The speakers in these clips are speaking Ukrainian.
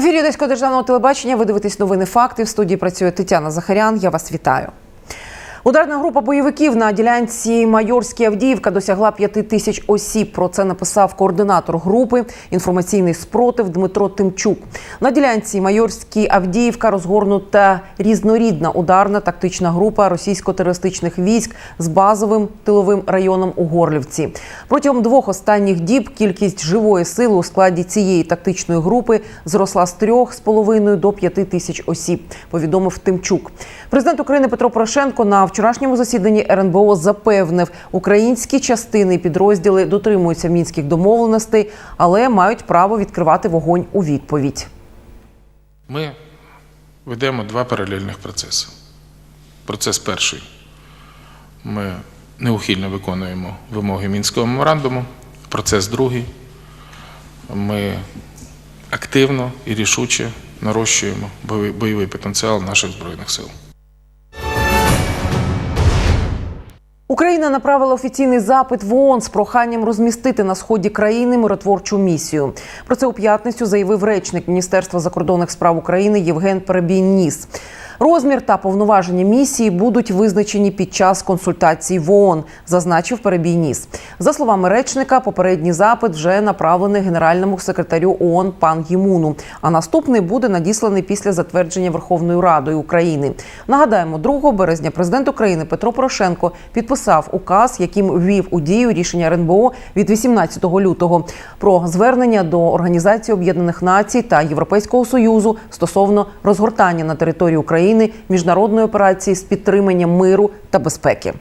ефірі Одеського державного телебачення ви дивитесь новини факти. В студії працює Тетяна Захарян. Я вас вітаю. Ударна група бойовиків на ділянці Майорській Авдіївка досягла п'яти тисяч осіб. Про це написав координатор групи інформаційний спротив Дмитро Тимчук. На ділянці Майорській Авдіївка розгорнута різнорідна ударна тактична група російсько-терористичних військ з базовим тиловим районом у Горлівці. Протягом двох останніх діб кількість живої сили у складі цієї тактичної групи зросла з трьох з половиною до п'яти тисяч осіб. Повідомив Тимчук. Президент України Петро Порошенко на вчорашньому засіданні РНБО запевнив, українські частини і підрозділи дотримуються мінських домовленостей, але мають право відкривати вогонь у відповідь. Ми ведемо два паралельних процеси. Процес перший. Ми неухильно виконуємо вимоги Мінського меморандуму. Процес другий. Ми активно і рішуче нарощуємо бойовий- потенціал наших Збройних сил. Україна направила офіційний запит в ООН з проханням розмістити на сході країни миротворчу місію. Про це у п'ятницю заявив речник Міністерства закордонних справ України Євген Перебійніс. Розмір та повноваження місії будуть визначені під час консультацій в ООН, зазначив Перебійніс. За словами речника, попередній запит вже направлений генеральному секретарю ООН пан Гімуну. А наступний буде надісланий після затвердження Верховною Радою України. Нагадаємо, 2 березня президент України Петро Порошенко підписав указ, яким ввів у дію рішення РНБО від 18 лютого про звернення до Організації Об'єднаних Націй та Європейського Союзу стосовно розгортання на території України міжнародної операції з підтримання миру та безпеки.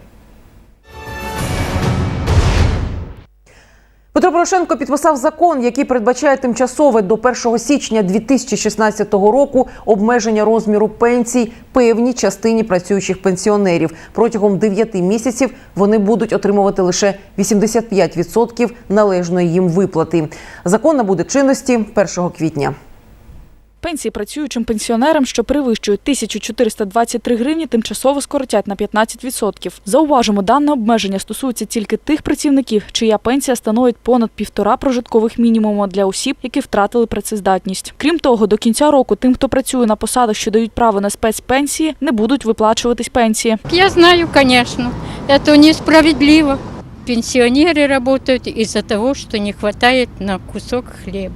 Петро Порошенко підписав закон, який передбачає тимчасове до 1 січня 2016 року обмеження розміру пенсій певній частині працюючих пенсіонерів. Протягом 9 місяців вони будуть отримувати лише 85% належної їм виплати. Закон набуде чинності 1 квітня. Пенсії працюючим пенсіонерам, що перевищують 1423 гривні, тимчасово скоротять на 15%. Зауважимо, дане обмеження стосується тільки тих працівників, чия пенсія становить понад півтора прожиткових мінімуму для осіб, які втратили працездатність. Крім того, до кінця року тим, хто працює на посадах, що дають право на спецпенсії, не будуть виплачуватись пенсії. Я знаю, конечно, это несправедливо. Пенсионеры работают из-за того, что не хватает на кусок хлеба.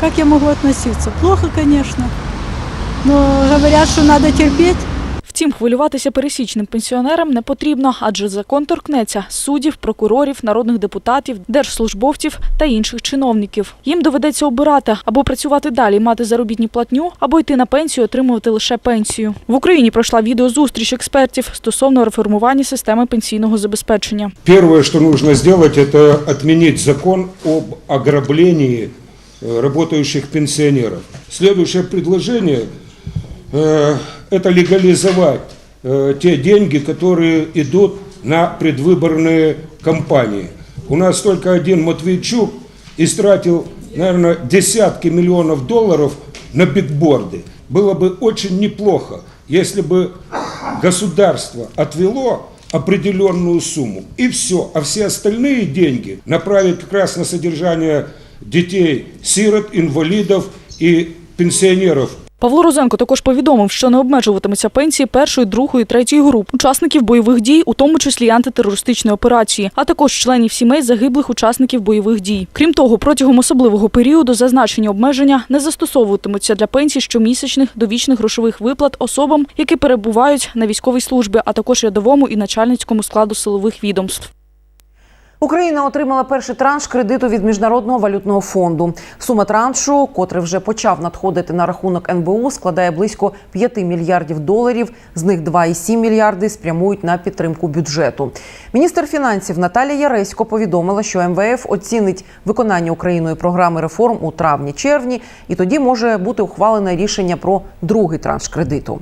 Как я могу относиться? Плохо, конечно. Но говорят, что надо терпеть. Втім, хвилюватися пересічним пенсіонерам не потрібно, адже закон торкнеться суддів, прокурорів, народних депутатів, держслужбовців та інших чиновників. Їм доведеться обирати або працювати далі, мати заробітну платню, або йти на пенсію, отримувати лише пенсію. В Україні пройшла відеозустріч експертів стосовно реформування системи пенсійного забезпечення. Первое, что нужно сделать, это отменить закон об ограблении э, работающих пенсионеров. Следующее предложение э, – это легализовать э, те деньги, которые идут на предвыборные кампании. У нас только один Матвейчук истратил, наверное, десятки миллионов долларов на бигборды. Было бы очень неплохо, если бы государство отвело определенную сумму и все, а все остальные деньги направить как раз на содержание детей, сирот, инвалидов и пенсионеров Павло Розенко також повідомив, що не обмежуватиметься пенсії першої, другої, третьої груп учасників бойових дій, у тому числі антитерористичної операції, а також членів сімей загиблих учасників бойових дій. Крім того, протягом особливого періоду зазначені обмеження не застосовуватимуться для пенсій щомісячних довічних грошових виплат особам, які перебувають на військовій службі, а також рядовому і начальницькому складу силових відомств. Україна отримала перший транш кредиту від міжнародного валютного фонду. Сума траншу, котрий вже почав надходити на рахунок НБУ, складає близько 5 мільярдів доларів. З них 2,7 мільярди спрямують на підтримку бюджету. Міністр фінансів Наталія Яресько повідомила, що МВФ оцінить виконання Україною програми реформ у травні-червні, і тоді може бути ухвалене рішення про другий транш кредиту.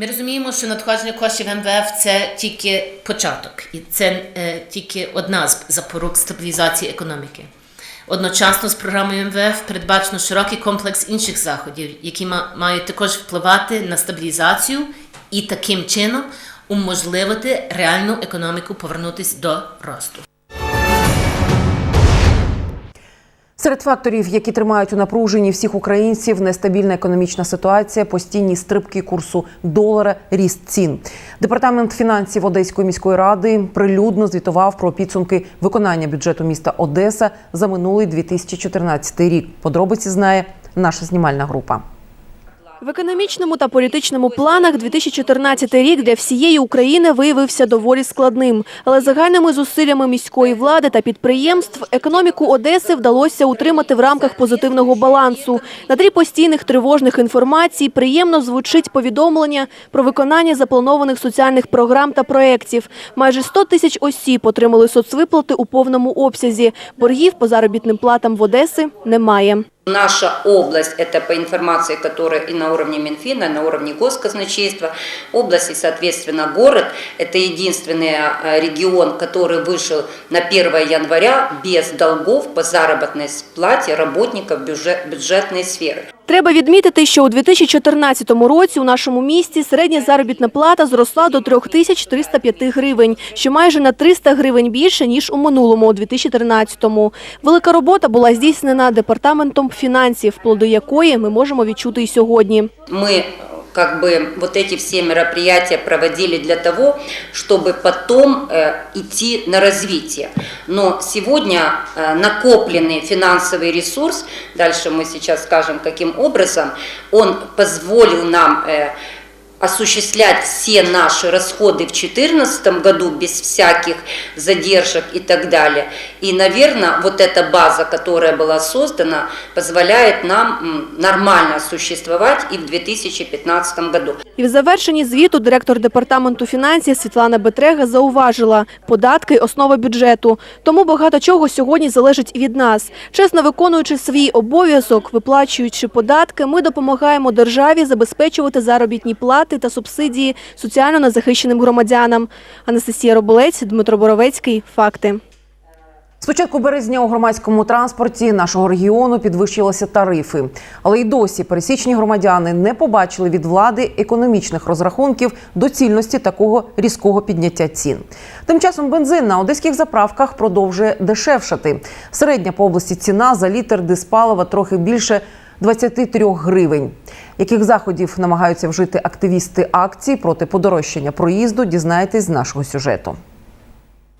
Ми розуміємо, що надходження коштів МВФ це тільки початок, і це е, тільки одна з запорук стабілізації економіки. Одночасно з програмою МВФ передбачено широкий комплекс інших заходів, які ма- мають також впливати на стабілізацію і таким чином уможливити реальну економіку повернутися до росту. Серед факторів, які тримають у напруженні всіх українців, нестабільна економічна ситуація, постійні стрибки курсу долара, ріст цін. Департамент фінансів Одеської міської ради прилюдно звітував про підсумки виконання бюджету міста Одеса за минулий 2014 рік. Подробиці знає наша знімальна група. В економічному та політичному планах 2014 рік для всієї України виявився доволі складним. Але загальними зусиллями міської влади та підприємств економіку Одеси вдалося утримати в рамках позитивного балансу. На тлі постійних тривожних інформацій приємно звучить повідомлення про виконання запланованих соціальних програм та проєктів. Майже 100 тисяч осіб отримали соцвиплати у повному обсязі. Боргів по заробітним платам в Одеси немає. Наша область, это по информации, которая и на уровне Минфина, и на уровне госказначейства, область и, соответственно, город, это единственный э, регион, который вышел на 1 января без долгов по заработной плате работников бюджет- бюджетной сферы. Треба відмітити, що у 2014 році у нашому місті середня заробітна плата зросла до 3305 гривень, що майже на 300 гривень більше, ніж у минулому, у 2013-му. Велика робота була здійснена департаментом фінансів, плоди якої ми можемо відчути і сьогодні. Мы как бы вот эти все мероприятия проводили для того, чтобы потом э, идти на развитие. Но сегодня э, накопленный финансовый ресурс, дальше мы сейчас скажем каким образом, он позволил нам э, осуществлять все наши расходы в 2014 году без всяких задержек и так далее. И, наверное, вот эта база, которая была создана, позволяет нам м, нормально существовать и в 2015 году. І в завершенні звіту директор департаменту фінансів Світлана Бетрега зауважила – податки – основа бюджету. Тому багато чого сьогодні залежить від нас. Чесно виконуючи свій обов'язок, виплачуючи податки, ми допомагаємо державі забезпечувати заробітні плати та субсидії соціально незахищеним громадянам. Анастасія Роболець, Дмитро Боровецький. Факти. З початку березня у громадському транспорті нашого регіону підвищилися тарифи, але й досі пересічні громадяни не побачили від влади економічних розрахунків доцільності такого різкого підняття цін. Тим часом бензин на одеських заправках продовжує дешевшати. Середня по області ціна за літр диспалива трохи більше 23 гривень. Яких заходів намагаються вжити активісти акції проти подорожчання проїзду? Дізнаєтесь з нашого сюжету.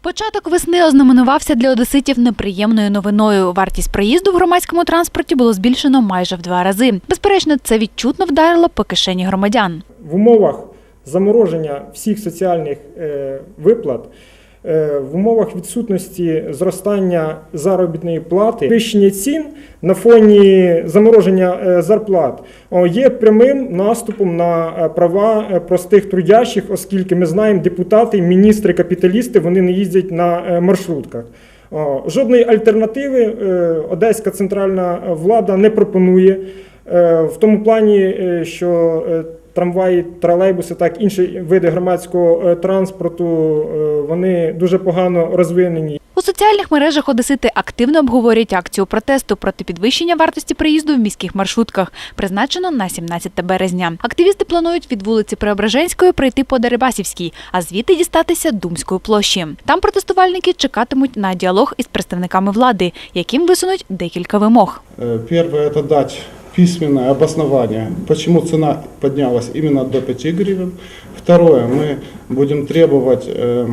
Початок весни ознаменувався для одеситів неприємною новиною. Вартість проїзду в громадському транспорті було збільшено майже в два рази. Безперечно, це відчутно вдарило по кишені громадян. в умовах замороження всіх соціальних е, виплат, в умовах відсутності зростання заробітної плати, підвищення цін на фоні замороження е, зарплат є прямим наступом на е, права е, простих трудящих, оскільки ми знаємо, депутати, міністри, капіталісти вони не їздять на е, маршрутках. Жодної альтернативи е, одеська центральна влада не пропонує е, в тому плані, е, що е, трамваї, тролейбуси, так інші види громадського е, транспорту, е, вони дуже погано розвинені. У соціальних мережах одесити активно обговорюють акцію протесту проти підвищення вартості проїзду в міських маршрутках, призначено на 17 березня. Активісти планують від вулиці Преображенської прийти по Дерибасівській, а звідти дістатися Думської площі. Там протестувальники чекатимуть на діалог із представниками влади, яким висунуть декілька вимог. Э, Первое – это дать письменное обоснование, почему цена поднялась именно до 5 гривен. Второе, мы будем требовать э,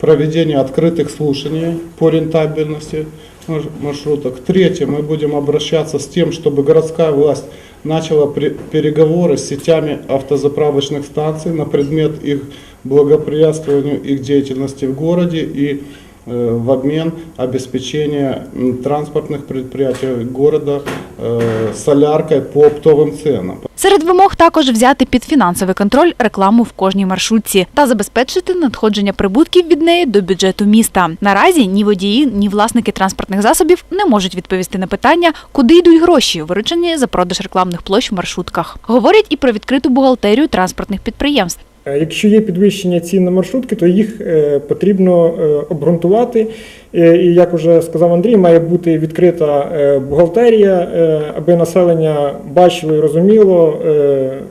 проведения открытых слушаний по рентабельности марш- маршруток. Третье, мы будем обращаться с тем, чтобы городская власть начала при- переговоры с сетями автозаправочных станций на предмет их благоприятствованию их деятельности в городе и э, в обмен обеспечения м, транспортных предприятий города э, соляркой по оптовым ценам. Серед вимог також взяти під фінансовий контроль рекламу в кожній маршрутці та забезпечити надходження прибутків від неї до бюджету міста. Наразі ні водії, ні власники транспортних засобів не можуть відповісти на питання, куди йдуть гроші, виручені за продаж рекламних площ в маршрутках. Говорять і про відкриту бухгалтерію транспортних підприємств. Е, Якщо є підвищення цін на маршрутки, то їх е, потрібно е, обґрунтувати. Е, І як вже сказав Андрій, має бути відкрита е, бухгалтерія, е, аби населення бачило і розуміло,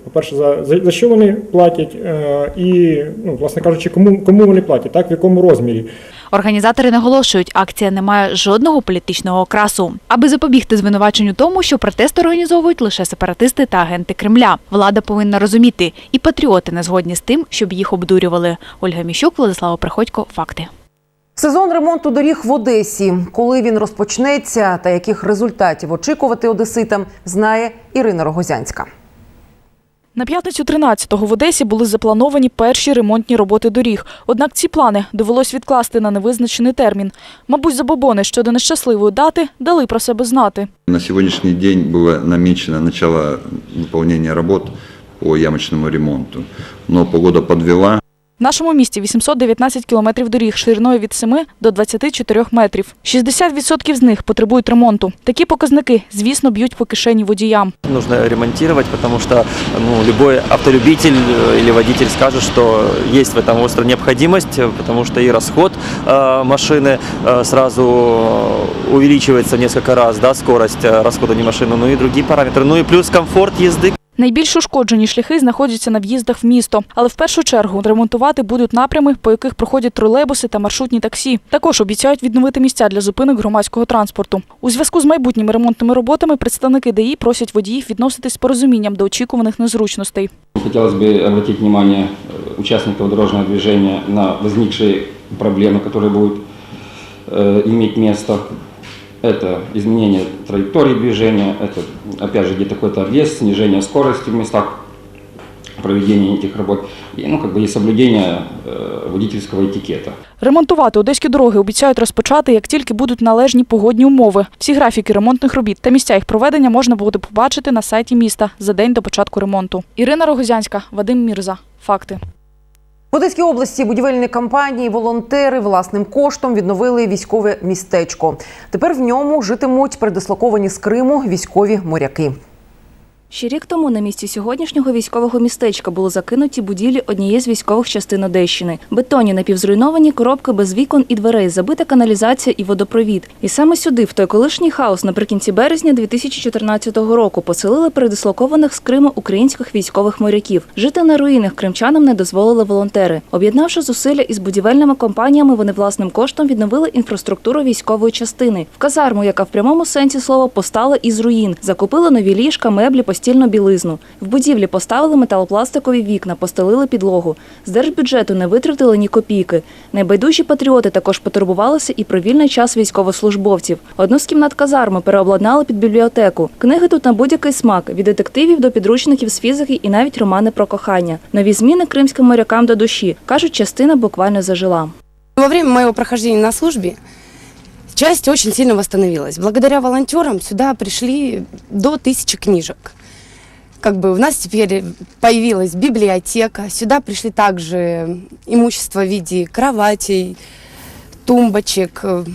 по-перше, за, за, що вони платять, і, ну, власне кажучи, кому, кому вони платять, так, в якому розмірі. Організатори наголошують, акція не має жодного політичного окрасу, аби запобігти звинуваченню тому, що протест організовують лише сепаратисти та агенти Кремля. Влада повинна розуміти, і патріоти не згодні з тим, щоб їх обдурювали. Ольга Міщук, Владислава Приходько. Факти. Сезон ремонту доріг в Одесі. Коли він розпочнеться та яких результатів очікувати одеситам, знає Ірина Рогозянська. На п'ятницю 13-го в Одесі були заплановані перші ремонтні роботи доріг. Однак ці плани довелось відкласти на невизначений термін. Мабуть, забобони щодо нещасливої дати дали про себе знати. На сегодняшний день было намечено начало выполнения работ по ямочному ремонту, но погода подвела. В нашому місті 819 кілометрів доріг шириною від 7 до 24 метрів. 60% з них потребують ремонту. Такі показники, звісно, б'ють по кишені водіям. Нужно ремонтировать, потому что ну, любой автолюбитель э, или водитель скажет, что есть в этом острая необходимость, э, потому что и расход э, машины э, сразу увеличивается в несколько раз, да, скорость э, расхода не машины, ну и другие параметры. Ну и плюс комфорт езды, Найбільш ушкоджені шляхи знаходяться на в'їздах в місто, але в першу чергу ремонтувати будуть напрями, по яких проходять тролейбуси та маршрутні таксі. Також обіцяють відновити місця для зупинок громадського транспорту. У зв'язку з майбутніми ремонтними роботами представники ДАІ просять водіїв відноситись з порозумінням до очікуваних незручностей. Хотелось бы обратить внимание э, участников дорожного движения на возникшие проблемы, которые будут э, иметь место. Это изменение траектории движения, это, опять же, где-то какой-то объезд, снижение скорости в местах проведения этих работ, и, ну, как бы, и соблюдение э, водительского этикета. Ремонтувати одеські дороги обіцяють розпочати, як тільки будуть належні погодні умови. Всі графіки ремонтних робіт та місця їх проведення можна буде побачити на сайті міста за день до початку ремонту. Ірина Рогозянська, Вадим Мірза. Факти. Одеській області будівельні компанії, волонтери власним коштом відновили військове містечко. Тепер в ньому житимуть передислоковані з Криму військові моряки. Ще рік тому на місці сьогоднішнього військового містечка були закинуті будівлі однієї з військових частин Одещини. Бетонні напівзруйновані коробки без вікон і дверей, забита каналізація і водопровід. І саме сюди, в той колишній хаос, наприкінці березня 2014 року, поселили передислокованих з Криму українських військових моряків. Жити на руїнах кримчанам не дозволили волонтери. Об'єднавши зусилля із будівельними компаніями, вони власним коштом відновили інфраструктуру військової частини. В казарму, яка в прямому сенсі слова постала із руїн, закупили нові ліжка, меблі, постільну білизну. В будівлі поставили металопластикові вікна, постелили підлогу. З держбюджету не витратили ні копійки. Найбайдужі патріоти також потурбувалися і про вільний час військовослужбовців. Одну з кімнат казарми переобладнали під бібліотеку. Книги тут на будь-який смак від детективів до підручників з фізики і навіть романи про кохання. Нові зміни кримським морякам до душі кажуть, частина буквально зажила. Во время моего прохождения на службе часть очень сильно восстановилась. Благодаря волонтерам сюда пришли до тысячи книжек Как бы у нас теперь появилась библиотека. Сюда пришли также имущество в виде кроватей, тумбочек, э,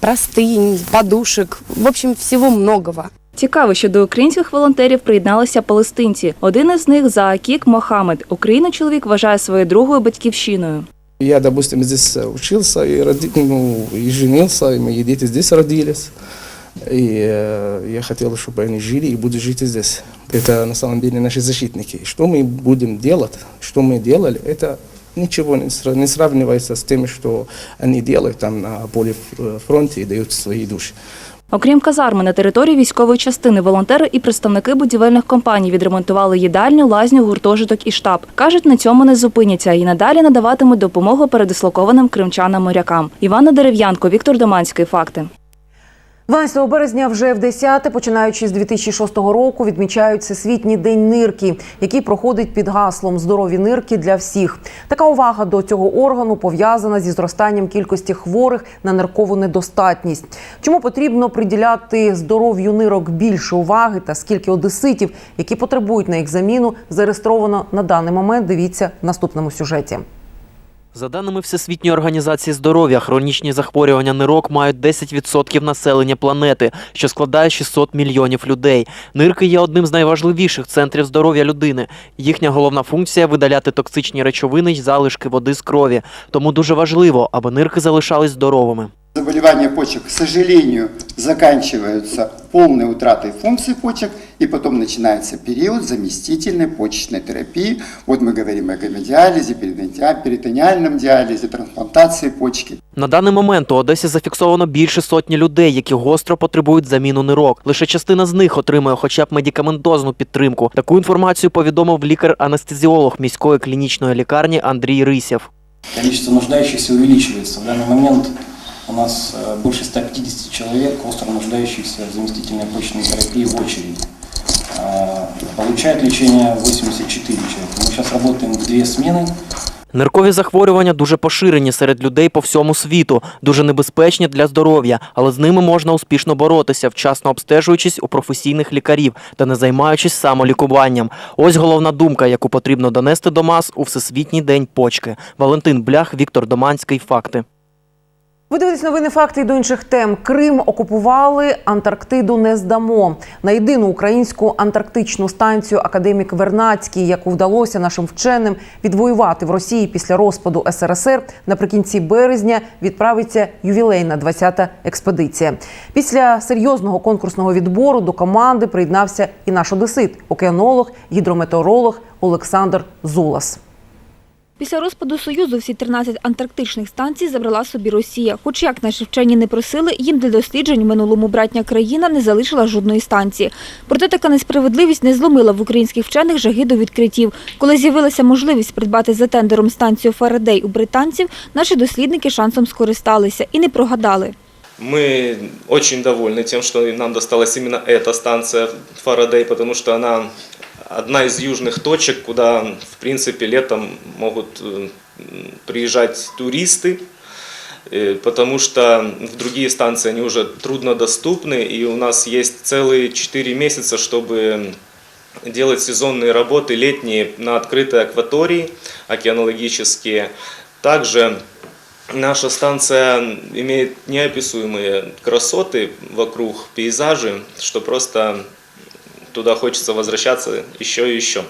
простынь, подушек. В общем, всего многого. Цікаво, що до українських волонтерів приєдналися палестинці. Один із них Заакік Мохамед. Україну чоловік вважає своєю другою батьківщиною. Я, допустим, здесь э, учился и, роди, ну, и женился, и мои дети здесь родились. И э, я хотел, чтобы они жили и будут жить и здесь. Это на самом деле наши защитники. Что мы будем делать, что мы делали, это ничего не, сра- не сравнивается с тем, что они делают там на поле ф- фронте и дают свои души. Окрім казарми, на території військової частини волонтери і представники будівельних компаній відремонтували їдальню, лазню, гуртожиток і штаб. Кажуть, на цьому не зупиняться і надалі надаватимуть допомогу передислокованим кримчанам-морякам. Івана Дерев'янко, Віктор Доманський. Факти. 12 березня вже в 10 починаючи з 2006 року, відмічають Всесвітній день нирки, який проходить під гаслом Здорові нирки для всіх. Така увага до цього органу пов'язана зі зростанням кількості хворих на ниркову недостатність. Чому потрібно приділяти здоров'ю нирок більше уваги та скільки одеситів, які потребують на їх заміну, зареєстровано на даний момент. Дивіться в наступному сюжеті. За даними Всесвітньої організації здоров'я, хронічні захворювання нирок мають 10% населення планети, що складає 600 мільйонів людей. Нирки є одним з найважливіших центрів здоров'я людини. Їхня головна функція видаляти токсичні речовини й залишки води з крові. Тому дуже важливо, аби нирки залишались здоровими. Заболевания почек, к сожалению, заканчиваются полной утратой функций почек, и потом начинается период заместительной почечной терапии. Вот мы говорим о гемодиализе, перитониа- перитониальном диализе, трансплантации почки. На даний момент у Одесі зафіксовано більше сотні людей, які гостро потребують заміну нирок. Лише частина з них отримує хоча б медикаментозну підтримку. Таку інформацію повідомив лікар-анестезіолог міської клінічної лікарні Андрій Рисєв. Количество нуждающихся увеличивается. В данный момент у нас э, больше 150 человек, остро нуждающихся в заместительной почечной терапии в очереди. А, Получает лечение 84 человека. Мы сейчас работаем в две смены. Ниркові захворювання дуже поширені серед людей по всьому світу, дуже небезпечні для здоров'я, але з ними можна успішно боротися, вчасно обстежуючись у професійних лікарів та не займаючись самолікуванням. Ось головна думка, яку потрібно донести до мас у Всесвітній день почки. Валентин Блях, Віктор Доманський. Факти. Ви дивитесь новини факти і до інших тем. Крим окупували, Антарктиду не здамо. На єдину українську антарктичну станцію академік Вернацький, яку вдалося нашим вченим відвоювати в Росії після розпаду СРСР, наприкінці березня відправиться ювілейна 20-та експедиція. Після серйозного конкурсного відбору до команди приєднався і наш одесит, океанолог, гідрометеоролог Олександр Зулас. Після розпаду Союзу всі 13 антарктичних станцій забрала собі Росія. Хоч як наші вчені не просили, їм для досліджень в минулому братня країна не залишила жодної станції. Проте така несправедливість не зломила в українських вчених жаги до відкриттів. Коли з'явилася можливість придбати за тендером станцію Фарадей у британців, наші дослідники шансом скористалися і не прогадали. Мы очень довольны тем, что нам досталась именно эта станция Фарадей, потому что она одна из южных точек, куда, в принципе, летом могут э, приезжать туристы, э, потому что в другие станции они уже труднодоступны, и у нас есть целые 4 месяца, чтобы делать сезонные работы летние на открытой акватории, океанологические. Также наша станция имеет неописуемые красоты вокруг, пейзажи, что просто туда хочется возвращаться еще и еще.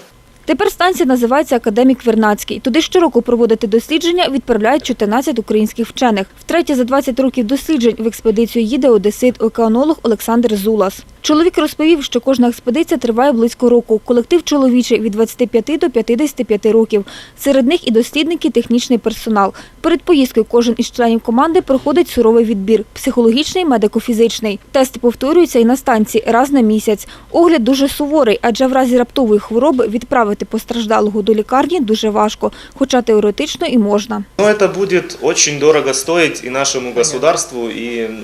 Тепер станція називається Академік Вернацький. Туди щороку проводити дослідження відправляють 14 українських вчених. Втретє за 20 років досліджень в експедицію їде одесит океанолог Олександр Зулас. Чоловік розповів, що кожна експедиція триває близько року. Колектив чоловічий від 25 до 55 років. Серед них і дослідники, технічний персонал. Перед поїздкою кожен із членів команди проходить суровий відбір – психологічний, медико-фізичний. Тести повторюються і на станції раз на місяць. Огляд дуже суворий, адже в разі раптової хвороби відправити постраждалого до лікарні дуже важко, хоча теоретично і можна. Но это будет очень дорого стоить и нашему государству, и м,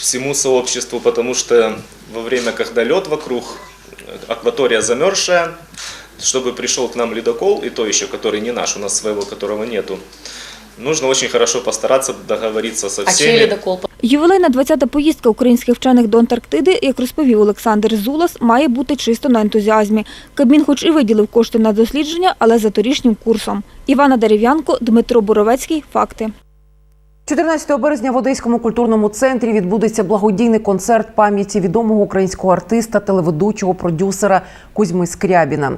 всему сообществу, потому что во время, когда лед вокруг, э, акватория замерзшая, чтобы пришел к нам ледокол, и то еще, который не наш, у нас своего, которого нету, нужно очень хорошо постараться договориться со всеми. Ювілейна 20-та поїздка українських вчених до Антарктиди, як розповів Олександр Зулас, має бути чисто на ентузіазмі. Кабмін хоч і виділив кошти на дослідження, але за торішнім курсом. Івана Дерев'янко, Дмитро Боровецький. Факти. 14 березня в Одеському культурному центрі відбудеться благодійний концерт пам'яті відомого українського артиста, телеведучого, продюсера Кузьми Скрябіна.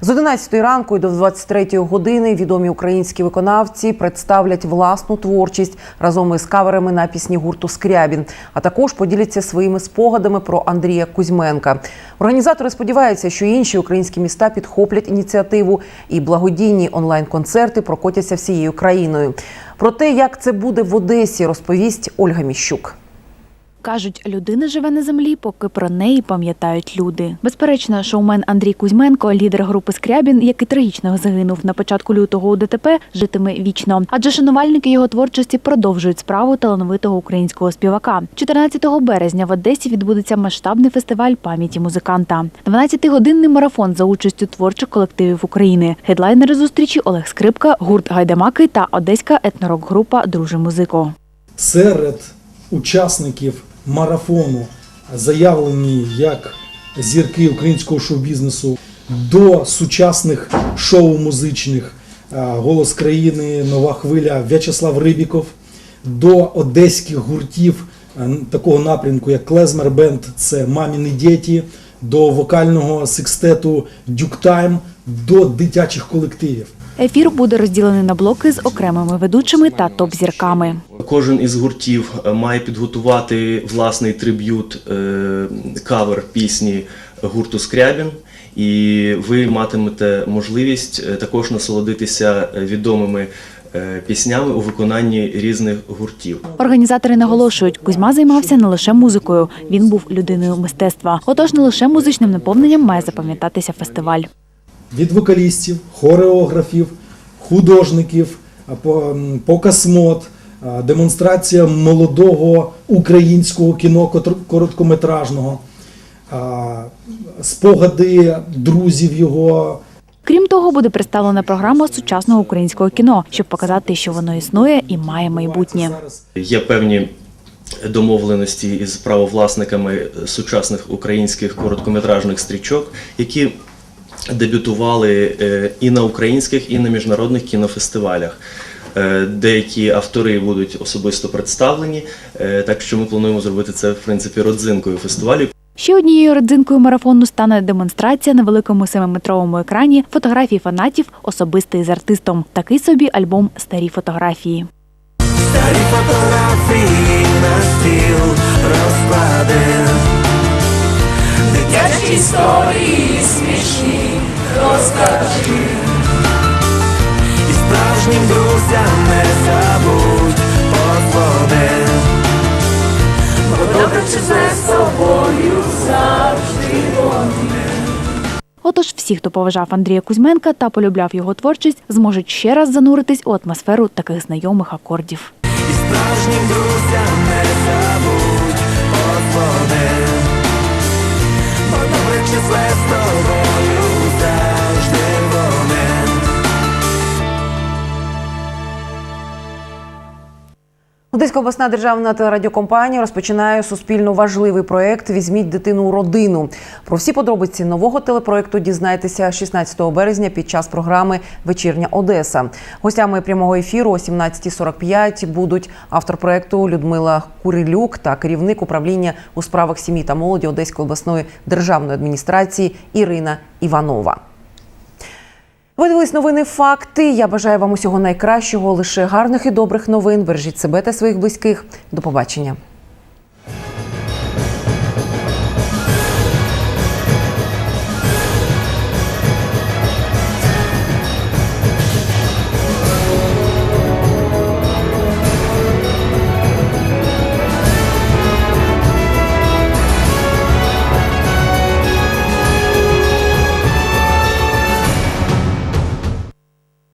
З 11 ранку і до 23 години відомі українські виконавці представлять власну творчість разом із каверами на пісні гурту Скрябін, а також поділяться своїми спогадами про Андрія Кузьменка. Організатори сподіваються, що інші українські міста підхоплять ініціативу і благодійні онлайн-концерти прокотяться всією країною. Про те, як це буде в Одесі, розповість Ольга Міщук. Кажуть, людина живе на землі, поки про неї пам'ятають люди. Безперечно, шоумен Андрій Кузьменко, лідер групи Скрябін, який трагічно загинув на початку лютого у ДТП, житиме вічно. Адже шанувальники його творчості продовжують справу талановитого українського співака. 14 березня в Одесі відбудеться масштабний фестиваль пам'яті музиканта. 12-годинний марафон за участю творчих колективів України. Гедлайнери зустрічі Олег Скрипка, гурт Гайдамаки та одеська етнорок-група Друже музико. серед учасників марафону заявлені як зірки українського шоу-бізнесу до сучасних шоу музичних е, Голос країни, Нова хвиля В'ячеслав Рибіков, до одеських гуртів е, такого напрямку, як Клезмер Бенд, це Маміни діті, до вокального секстету Дюктайм, до дитячих колективів. Ефір буде розділений на блоки з окремими ведучими та топ-зірками. Кожен із гуртів е, має підготувати власний триб'ют е, кавер пісні гурту Скрябін. І ви матимете можливість е, також насолодитися відомими піснями у виконанні різних гуртів. Організатори наголошують, Кузьма займався не лише музикою, він був людиною мистецтва. Отож, не лише музичним наповненням має запам'ятатися фестиваль. Від вокалістів, хореографів, художників, а, по- м, показ мод, а, демонстрація молодого українського кіно короткометражного, спогади друзів його. Крім того, буде представлена програма сучасного українського кіно, щоб показати, що воно існує і має майбутнє. Є певні домовленості із правовласниками сучасних українських короткометражних стрічок, які дебютували е, і на українських, і на міжнародних кінофестивалях. Е, Деякі автори будуть особисто представлені, е, так що ми плануємо зробити це в принципі родзинкою фестивалю. Ще однією родзинкою марафону стане демонстрація на великому семиметровому екрані фотографій фанатів особистий з артистом. Такий собі альбом Старі фотографії. Старі фотографії на стіл розклади Дитячі історії смішні розкажи І справжнім друзям не забудь подзвони. Бо добре чи зле з тобою завжди вони. Отож, всі, хто поважав Андрія Кузьменка та полюбляв його творчість, зможуть ще раз зануритись у атмосферу таких знайомих акордів. Справжнім друзям не забудь подзвони. Бо добре чи зле з тобою Одеська обласна державна телерадіокомпанія розпочинає суспільно важливий проект Візьміть дитину у родину. Про всі подробиці нового телепроекту дізнайтеся 16 березня під час програми Вечірня Одеса. Гостями прямого ефіру о 17.45 будуть автор проекту Людмила Курилюк та керівник управління у справах сім'ї та молоді Одеської обласної державної адміністрації Ірина Іванова. Ви дивились новини факти. Я бажаю вам усього найкращого, лише гарних і добрих новин. Бережіть себе та своїх близьких. До побачення.